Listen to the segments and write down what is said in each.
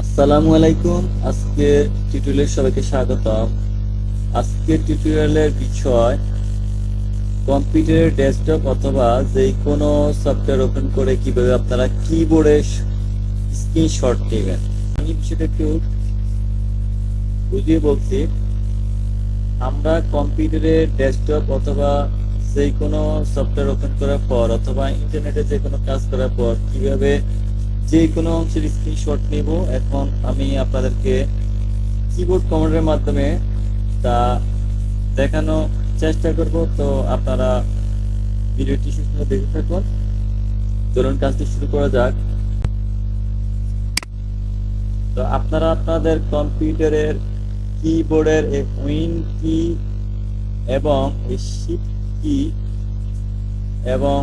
আসসালামু আলাইকুম। আজকে টিউটোরিয়ালের সবাইকে স্বাগতম। আজকে টিউটোরিয়ালের বিষয় ডেস্কটপ অথবা কোনো সফটওয়্যার ওপেন করে কীভাবে আপনারা কিবোর্ডে স্ক্রিনশট নেবেন। আমি বিষয়টা একটু বুঝিয়ে বলছি। আমরা কম্পিউটারের ডেস্কটপ অথবা যে কোনো সফটওয়্যার ওপেন করার পর অথবা ইন্টারনেটে যে কোনো কাজ করার পর কীভাবে যে কোনো অংশের স্ক্রিনশট নেব। এখন আমি আপনাদেরকে কিবোর্ড কমান্ডের মাধ্যমে তা দেখানো চেষ্টা করব। তো আপনারা ভিডিওটি পর্যন্ত দেখতে থাকুন। চলুন কাজটি শুরু করা যাক। তো আপনারা আপনাদের কম্পিউটারের কিবোর্ডের উইন কি এবং শিফট কি এবং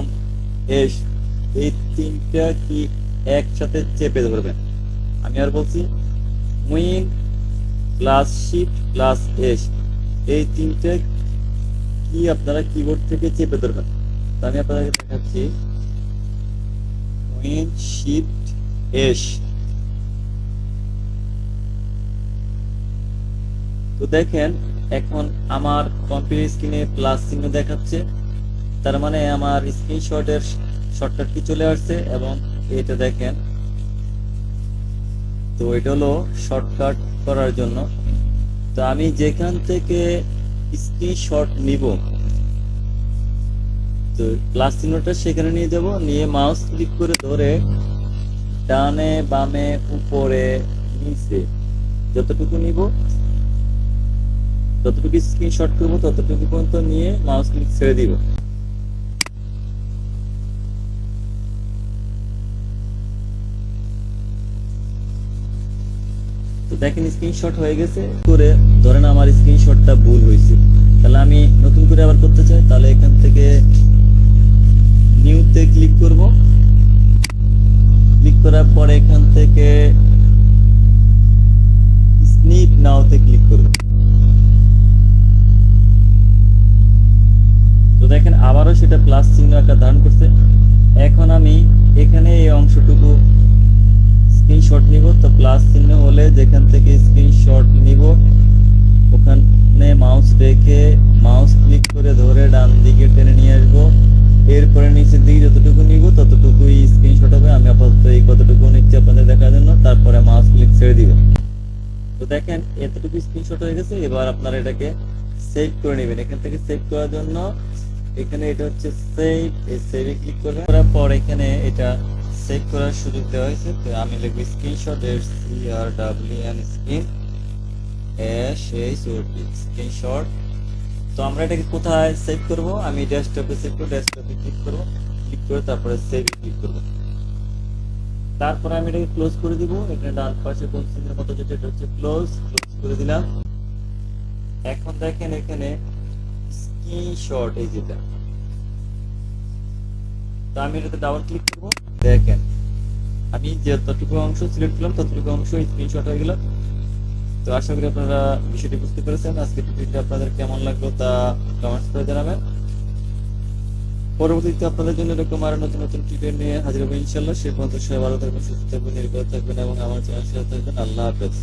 এই তিনটা কি একসাথে চেপে ধরবেন। আমি আর বলছি win plus shift plus S. এই তিনটে কি আপনারা কিবোর্ড থেকে চেপে ধরবেন? আমি আপনাদেরকে দেখাচ্ছি। Win shift S. তো দেখেন, এখন আমার কম্পিউটার স্ক্রিনে প্লাস চিহ্ন দেখাচ্ছে। তার মানে আমার স্ক্রিনশটের শর্টকাট কি চলে আসছে এবং এটা দেখেন। তো এটা হলো শর্টকাট করার জন্য। তো আমি যেখান থেকে স্ক্রিনশট নিব, তো প্লাস চিহ্নটা সেখানে নিয়ে যাব। নিয়ে মাউস ক্লিক করে ধরে ডানে, বামে, উপরে, নিচে যতটুকু নিব, যতটুকু স্ক্রিনশট করব ততটুকু পর্যন্ত নিয়ে মাউস ক্লিক ছেড়ে দিব। তো দেখেন স্ক্রিনশট হয়ে গেছে, করে ধরেন আমার স্ক্রিনশটটা ভুল হয়েছে। তাহলে আমি নতুন করে আবার করতে চাই, তাহলে এখান থেকে নিউতে ক্লিক করব। ক্লিক করার পরে এখান থেকে স্নিপ নাওতে ক্লিক করব। তো দেখেন আবারও সেটা প্লাস চিহ্ন একটা ধারণ করছে। এখন আমি এখানে এই অংশটুকু স্ক্রিনশট নিব, তো প্লাস চিহ্ন হলে যেখান থেকে স্ক্রিনশট নিব, ওখানে মাউস রেখে মাউস ক্লিক করে ধরে ডান দিকে টেনে নিয়ে আসব। এরপরে নিচের দিকে যতটুকু নিব, ততটুকুই স্ক্রিনশট হবে। আমি আপাতত এই কতটুকু নিচ্ছি আপনাদের দেখার জন্য, তারপরে মাউস ক্লিক ছেড়ে দিব। তো দেখেন, এতটুকু স্ক্রিনশট হয়ে গেছে, এবার আপনারা এটাকে সেভ করে নেবেন। এখান থেকে সেভ করার জন্য, এখানে এটা হচ্ছে সেভ এই সেভে ক্লিক করবেন। করার পর এখানে এটা সেভ করার সুযোগ দেওয়া হয়েছে, তো আমি লিখব স্ক্রিনশট এর C R W N screen S H O T screenshot তো আমরা এটাকে কোথায় সেভ করব? আমি ডেস্কটপে সেভ করব ডেস্কটপে ক্লিক করব ক্লিক করে তারপরে সেভ ক্লিক করব। তারপরে আমি এটাকে ক্লোজ করে দিব এখানে ডান পাশে কোন মতো যেটা এটা হচ্ছে ক্লোজ ক্লোজ করে দিলাম। এখন দেখেন এখানে স্ক্রিনশট এই যেটা। তো আমি এটাতে ডাবল ক্লিক করব। দেখেন, আমি যতটুকু অংশ সিলেক্ট করলাম, ততটুকু অংশ স্ক্রিনশট হয়ে গেল। তো আশা করি আপনারা বিষয়টি বুঝতে পেরেছেন। আজকে ভিডিওটি আপনাদের কেমন লাগল তা কমেন্টস করে জানাবেন। পরবর্তীতে আপনাদের জন্য এরকম আরও নতুন নতুন টিপের নিয়ে হাজির হব ইনশাল্লাহ সে পর্যন্ত সবাই ভালো থাকবেন, সুস্থ থাকবেন নির্ভর থাকবেন এবং আমার চ্যানেল থাকবেন। আল্লাহ হাফেজ।